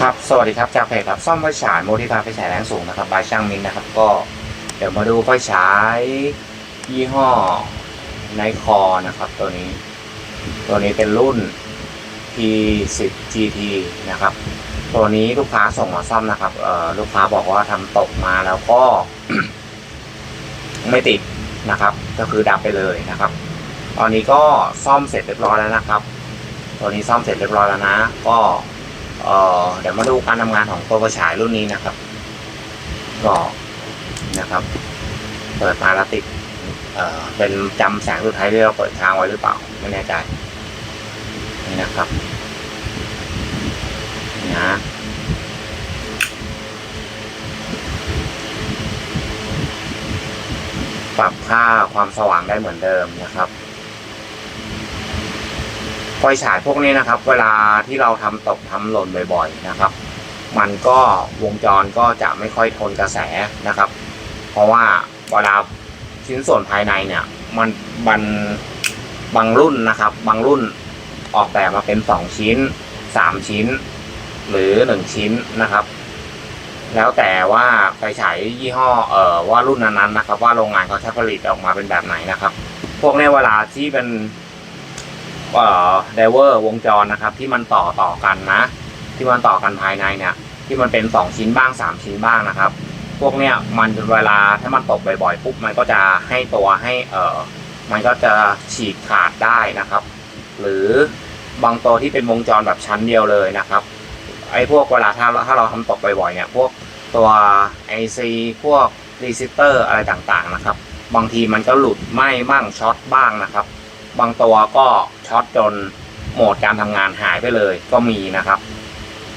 ครับ สวัสดีครับ จากเพจครับ ซ่อมไฟฉายโมดิฟายไฟฉายแรงสูงนะครับ บายช่างมินนะครับ ก็เดี๋ยวมาดูไฟฉายยี่ห้อไนคอนะครับ ตัวนี้ ตัวนี้เป็นรุ่น P10 GT นะครับ ตัวนี้ลูกค้าส่งมาซ่อมนะครับ เอ่อ ลูกค้าบอกว่าทำตกมาแล้วก็ ไม่ติดนะครับ ก็คือดับไปเลยนะครับ ตอนนี้ก็ซ่อมเสร็จเรียบร้อยแล้วนะครับ ตัวนี้ซ่อมเสร็จเรียบร้อยแล้วนะ ก็ เดี๋ยวมาดูการทำงานของตัวกระฉายรุ่นนี้นะครับก็นะครับ เปิดมาแล้วติดเเป็นจำแสงสุดท้ายที่เราเปิดค้างไว้หรือเปล่าไม่แน่ใจนี่นะครับนะปรับค่าความสว่างได้เหมือนเดิมนะครับ ไฟฉายพวกนี้นะครับ เวลาที่เราทำตกทำหล่นบ่อยๆนะครับ มันก็วงจรก็จะไม่ค่อยทนกระแสนะครับ เพราะว่าเวลาชิ้นส่วนภายในเนี่ย มันมันบางรุ่นนะครับ บางรุ่นออกแบบมาเป็นสองชิ้นสามชิ้น หรือหนึ่งชิ้นนะครับ แล้วแต่ว่าไฟฉายยี่ห้อเอ่อว่ารุ่นนั้นๆนะครับ ว่าโรงงานเขาใช้ผลิตออกมาเป็นแบบไหนนะครับ พวกเนี้เวลาที่เป็น ไดเวอร์วงจรนะครับ ที่มันต่อต่อกันนะ ที่มันต่อกันภายในเนี่ย ที่มันเป็นสองชิ้นบ้างสามชิ้นบ้างนะครับ พวกเนี้ยมันเวลาถ้ามันตกบ่อยๆปุ๊บมันก็จะให้ตัวให้เออมันก็จะฉีกขาดได้นะครับ หรือบางตัวที่เป็นวงจรแบบชั้นเดียวเลยนะครับไอ้พวกเวลาถ้าถ้าเราทำตกบ่อยๆเนี่ยพวกตัว IC พวกรีซิสเตอร์อะไรต่างๆนะครับ บางทีมันก็หลุดไหม้บ้างช็อตบ้างนะครับ บางตัวก็ช็อตจนโหมดการทำงานหายไปเลยก็มีนะครับ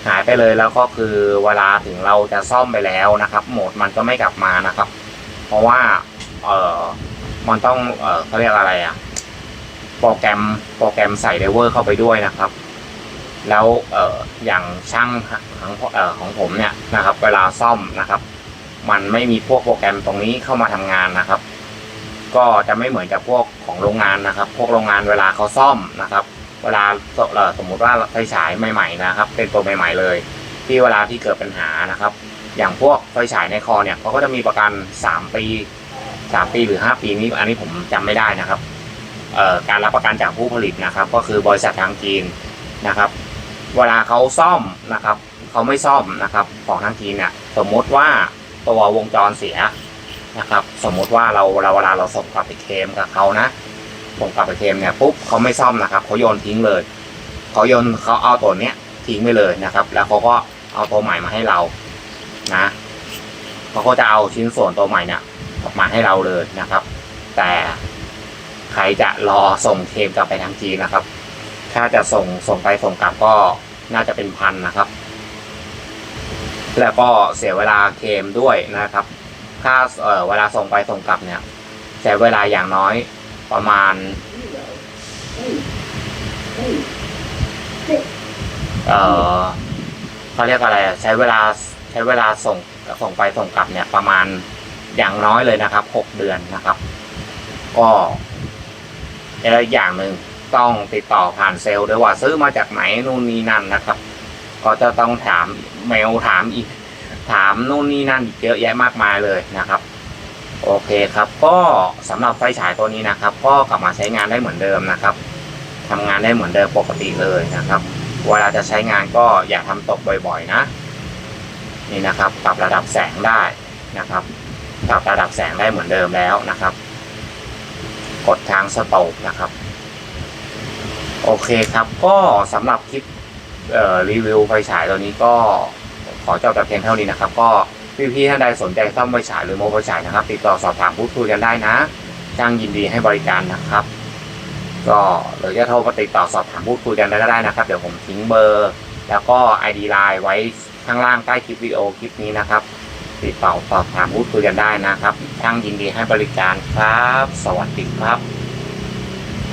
หายไปเลยแล้วก็คือเวลาถึงเราจะซ่อมไปแล้วนะครับ โหมดมันก็ไม่กลับมานะครับ เพราะว่าเออมันต้องเออเขาเรียกอะไรอะโปรแกรมโปรแกรมใส่ไดเวอร์เข้าไปด้วยนะครับ แล้วเอออย่างช่างของเออของผมเนี่ยนะครับ เวลาซ่อมนะครับ มันไม่มีพวกโปรแกรมตรงนี้เข้ามาทำงานนะครับ ก็จะไม่เหมือนกับพวกของโรงงานนะครับ พวกโรงงานเวลาเขาซ่อมนะครับ เวลาสมมุติว่าไฟฉายใหม่ ๆ นะครับ เป็นตัวใหม่ ๆ เลย ที่เวลาที่เกิดปัญหานะครับ อย่างพวกไฟฉายในคอเนี่ยเขาก็จะมีประกันสามปีสามปีหรือห้าปีนี้อันนี้ผมจำไม่ได้นะครับการรับประกันจากผู้ผลิตนะครับ ก็คือบริษัททางจีนนะครับ เวลาเขาซ่อมนะครับเขาไม่ซ่อมนะครับของทางจีนเนี่ยสมมติว่าตัววงจรเสีย นะครับ สมมุติว่าเราเราเวลาเราส่งกลับไปเคมกับเขานะส่งกลับไปเคมเนี่ยปุ๊บเขาไม่ซ่อมนะครับเขาโยนทิ้งเลยเขาโยนเขาเอาตัวเนี้ยทิ้งไปเลยนะครับ แล้วเขาก็เอาตัวใหม่มาให้เรานะเขาก็จะเอาชิ้นส่วนตัวใหม่เนี่ยออกมาให้เราเลยนะครับ แต่ใครจะรอส่งเคมกลับไปทางจีนนะครับ ถ้าจะส่งส่งไปส่งกลับก็น่าจะเป็นพันนะครับ แล้วก็เสียเวลาเคมด้วยนะครับ ค่าเอ่อเวลาส่งไปส่งกลับเนี่ยใช้เวลาอย่างน้อยประมาณเอ่อเขาเรียกอะไรใช้เวลาใช้เวลาส่งส่งไปส่งกลับเนี่ยประมาณอย่างน้อยเลยนะครับหกเดือนนะครับ ก็แล้วอีกอย่างหนึ่งต้องติดต่อผ่านเซลล์ด้วยว่าซื้อมาจากไหนนู่นนี่นั่นนะครับ ก็จะต้องถามเมลถามอีก ถามนู่นนี่นั่นเยอะแยะมากมายเลยนะครับ โอเคครับ ก็สำหรับไฟฉายตัวนี้นะครับ ก็กลับมาใช้งานได้เหมือนเดิมนะครับทำงานได้เหมือนเดิมปกติเลยนะครับ เวลาจะใช้งานก็อย่าทำตกบ่อยๆนะ นี่นะครับปรับระดับแสงได้นะครับปรับระดับแสงได้เหมือนเดิมแล้วนะครับ กดทางสโตปนะครับ โอเคครับก็สำหรับคลิปรีวิวไฟฉายตัวนี้ก็ อจบแต่เพียงเท่านี้นะครับ ก็พี่ๆท่านใดสนใจซ่อมไฟฉายหรือโมไฟฉายนะครับ ติดต่อสอบถามพูดคุยกันได้นะจ้างยินดีให้บริการนะครับ ก็หรือจะโทรมาติดต่อสอบถามพูดคุยกันได้ก็ได้นะครับ เดี๋ยวผมทิ้งเบอร์ แล้วก็ ID Line ไว้ข้างล่างใต้คลิปวิดีโอคลิปนี้นะครับ ติดต่อสอบถามพูดคุยกันได้นะครับช่างยินดีให้บริการครับ สวัสดีครับ